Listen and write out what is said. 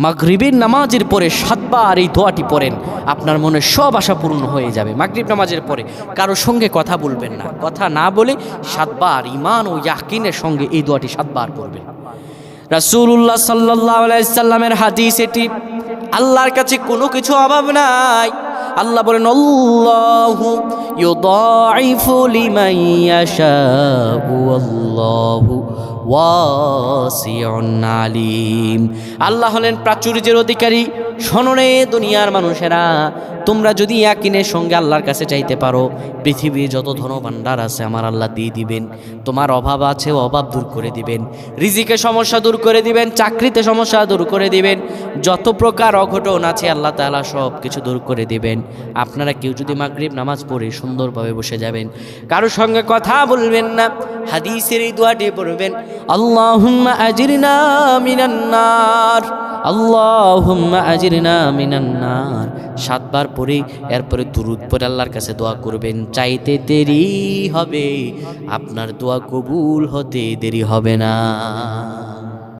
মাগরিবের নামাজের পরে সাতবার এই দোয়াটি পড়েন। আপনার মনে সব আশা পূর্ণ হয়ে যাবে। মাগরিব নামাজের পরে কারোর সঙ্গে কথা বলবেন না। কথা না বলে সাতবার ইমান ও ইয়াকিনের সঙ্গে এই দোয়াটি সাতবার পড়বেন। রাসূলুল্লাহ সাল্লাল্লাহু আলাইহি সাল্লামের হাদিস এটি। আল্লাহর কাছে কোনো কিছু অভাব নাই। আল্লাহ বলেন আল্লাহু ওয়াসিউন আলিম। আল্লাহ হলেন প্রাচুর্যের অধিকারী শোনরে দুনিয়ার মানুষেরা, তোমরা যদি একিনের সঙ্গে আল্লাহর কাছে চাইতে পারো, পৃথিবীর যত ধনভাণ্ডার আছে আমার আল্লাহ দিয়ে দিবেন। তোমার অভাব আছে, অভাব দূর করে দিবেন। রিজিকে সমস্যা দূর করে দিবেন, চাকরিতে সমস্যা দূর করে দিবেন। যত প্রকার অঘটন আছে, আল্লাহ তাআলা সব কিছু দূর করে দিবেন। আপনারা কেউ যদি মাগরিব নামাজ পড়ে সুন্দরভাবে বসে যাবেন, কারোর সঙ্গে কথা বলবেন না, হাদিসের এই দোয়াটি পড়বেন আল্লাহ আজিরনা মিনান নার। সাতবার পরে এরপরে দুরুদ পরে আল্লাহর কাছে দোয়া করবেন। চাইতে দেরি হবে, আপনার দোয়া কবুল হতে দেরি হবে না।